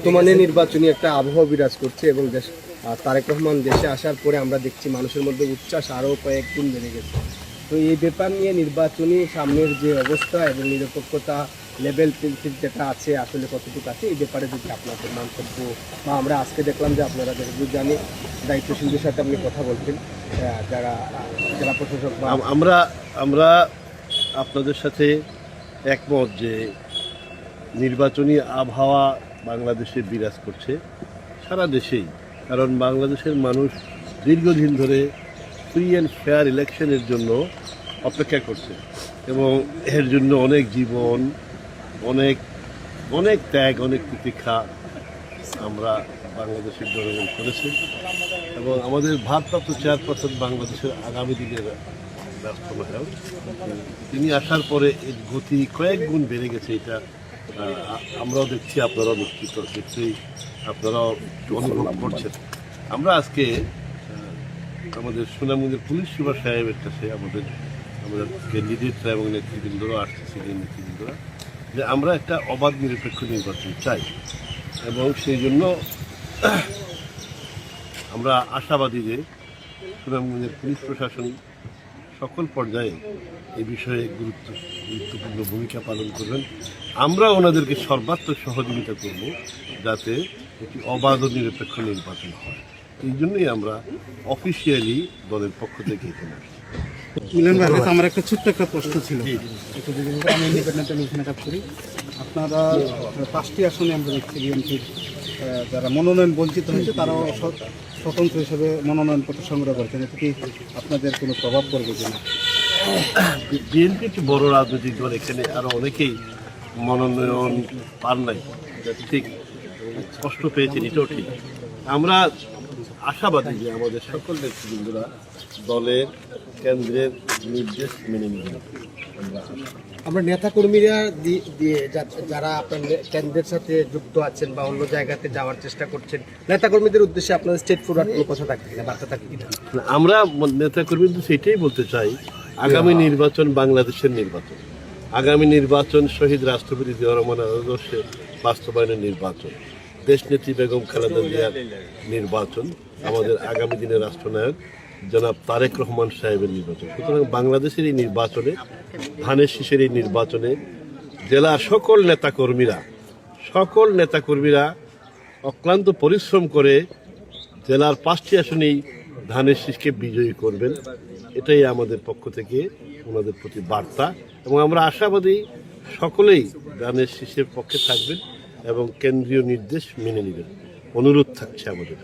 বর্তমানে নির্বাচনী একটা আবহাওয়া বিরাজ করছে এবং দেশ তারেক রহমান দেশে আসার পরে আমরা দেখছি মানুষের মধ্যে উচ্ছ্বাস আরও কয়েক গুণ বেড়ে গেছে। তো এই ব্যাপার নিয়ে নির্বাচনী সামনের যে অবস্থা এবং নিরপেক্ষতা লেভেল প্রিন্সিপ যেটা আছে, আসলে কতটুকু আছে, এই ব্যাপারে যদি আপনাদের মন্তব্য বা আমরা আজকে দেখলাম যে আপনারা যতদূর জানি দায়িত্বশীলদের সাথে আপনি কথা বলছেন যারা জেলা প্রশাসক আমরা আমরা আপনাদের সাথে একমত যে নির্বাচনী আবহাওয়া বাংলাদেশে বিরাজ করছে সারা দেশেই। কারণ বাংলাদেশের মানুষ দীর্ঘদিন ধরে ফ্রি অ্যান্ড ফেয়ার ইলেকশনের জন্য অপেক্ষা করছে এবং এর জন্য অনেক জীবন, অনেক অনেক ত্যাগ, অনেক প্রতীক্ষা আমরা বাংলাদেশের জনগণ করেছে এবং আমাদের ভারপ্রাপ্ত চেয়ারপারসন বাংলাদেশের আগামী দিনের রাষ্ট্রনায়ক তিনি আসার পরে এর গতি কয়েক গুণ বেড়ে গেছে এটা আমরাও দেখছি আপনারাও নিশ্চিত নিশ্চয়ই আপনারাও একটু অনুভব করছেন। আমরা আজকে আমাদের সুনামগঞ্জের পুলিশ সুপার সাহেবের কাছে আমাদের আমাদের ক্যান্ডিডেটরা এবং নেতৃবৃন্দরা আসছে সিনিয়র নেতৃবৃন্দরা যে আমরা একটা অবাধ নিরপেক্ষ নির্বাচন চাই। এবং সেই জন্য আমরা আশাবাদী যে সুনামগঞ্জের পুলিশ প্রশাসন সকল পর্যায়ে এই বিষয়ে গুরুত্ব গুরুত্বপূর্ণ ভূমিকা পালন করবেন। আমরা ওনাদেরকে সর্বাত্মক সহযোগিতা করব যাতে একটি অবাধ নিরপেক্ষ নির্বাচন হয়। এই জন্যই আমরা অফিসিয়ালি দলের পক্ষ থেকে এখানে আসছি। মিলন ভাই আমার একটা ছোট্ট একটা প্রশ্ন ছিল। আমি ইন্ডিপেন্ডেন্ট করি। আপনারা পাঁচটি আসনে আমরা দেখছি বিএনপির। যারা মনোনয়ন বঞ্চিত হয়েছে, তারাও স্বতন্ত্র হিসেবে মনোনয়নপত্র সংগ্রহ করছেন। এতে কি আপনাদের কোনো প্রভাব পড়বে কিনা? বিএনপি একটি বড় রাজনৈতিক দল, এখানে আরও অনেকেই মনোনয়ন পান নাই। ঠিক কষ্ট পেয়েছেন, এটাও ঠিক। আমরা আশাবাদী যে আমাদের সকল নেতৃবৃন্দরা দলের কেন্দ্রের নির্দেশ মেনে নেবেন। আমরা। আমরা নেতাকর্মীরা দিয়ে যারা আপনার কেন্দ্রের সাথে যুক্ত আছেন বা অন্য জায়গাতে যাওয়ার চেষ্টা করছেন নেতাকর্মীদের উদ্দেশ্যে আপনাদের স্টেট ফরওয়ার্ড কোনো কথা থাকবে কিনা? বার্তা থাকবে কিনা? আমরা নেতা কর্মীদের সেটাই বলতে চাই আগামী নির্বাচন বাংলাদেশের নির্বাচন। আগামী নির্বাচন শহীদ রাষ্ট্রপতি জিয়া রহমানের আদর্শে বাস্তবায়নের নির্বাচন। দেশনেত্রী বেগম খালেদা জিয়ার নির্বাচন আমাদের আগামী দিনের রাষ্ট্রনায়ক জনাব তারেক রহমান সাহেবের নির্বাচন। সুতরাং বাংলাদেশের এই নির্বাচনে ধানের শীষের এই নির্বাচনে জেলার সকল নেতাকর্মীরা সকল নেতাকর্মীরা অক্লান্ত পরিশ্রম করে জেলার পাঁচটি আসনেই ধানের শীষকে বিজয়ী করবেন। এটাই আমাদের পক্ষ থেকে ওনাদের প্রতি বার্তা এবং আমরা আশাবাদী সকলেই ধানের শীষের পক্ষে থাকবেন। এবং কেন্দ্রীয় নির্দেশ মেনে নেবেন। অনুরোধ থাকছে আমাদের।